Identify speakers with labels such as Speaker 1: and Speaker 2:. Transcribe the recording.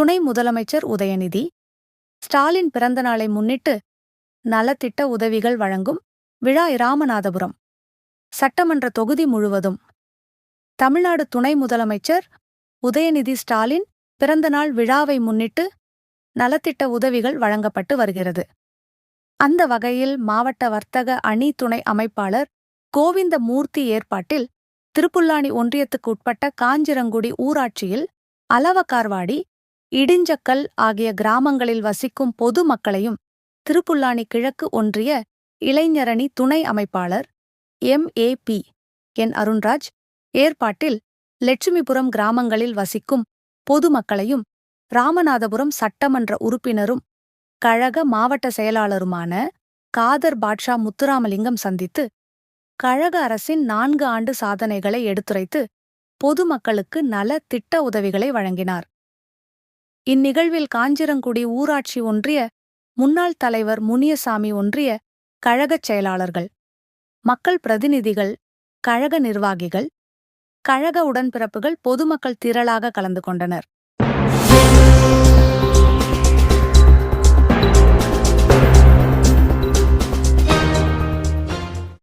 Speaker 1: துணை முதலமைச்சர் உதயநிதி. ஸ்டாலின் பிறந்த நாளை முன்னிட்டு நலத்திட்ட உதவிகள் வழங்கும் விழா இராமநாதபுரம். சட்டமன்ற தொகுதி முழுவதும். தமிழ்நாடு துணை முதலமைச்சர் உதயநிதி ஸ்டாலின் பிறந்தநாள் விழாவை முன்னிட்டு நலத்திட்ட உதவிகள் வழங்கப்பட்டு வருகிறது. அந்த வகையில் மாவட்ட வர்த்தக அணி துணை அமைப்பாளர் கோவிந்த மூர்த்தி ஏற்பாட்டில் திருப்புல்லானி ஒன்றியத்துக்கு உட்பட்ட காஞ்சிரங்குடி ஊராட்சியில் அலவக்கார்வாடி இடிஞ்சக்கல் ஆகிய கிராமங்களில் வசிக்கும் பொது மக்களையும் திருப்புல்லானி கிழக்கு ஒன்றிய இளைஞரணி துணை அமைப்பாளர் M. A. P. N. Arunraj ஏற்பாட்டில் லட்சுமிபுரம் கிராமங்களில் வசிக்கும் பொதுமக்களையும் ராமநாதபுரம் சட்டமன்ற உறுப்பினரும் கழக மாவட்ட செயலாளருமான காதர் பாட்ஷா முத்துராமலிங்கம் சந்தித்து கழக அரசின் நான்கு ஆண்டு சாதனைகளை எடுத்துரைத்து பொதுமக்களுக்கு நல திட்ட உதவிகளை வழங்கினார். இந்நிகழ்வில் காஞ்சிரங்குடி ஊராட்சி ஒன்றிய முன்னாள் தலைவர் முனியசாமி ஒன்றிய கழகச் செயலாளர்கள் மக்கள் பிரதிநிதிகள் கழக நிர்வாகிகள் கழக உடன்பிறப்புகள் பொதுமக்கள் திரளாக கலந்து கொண்டனர்.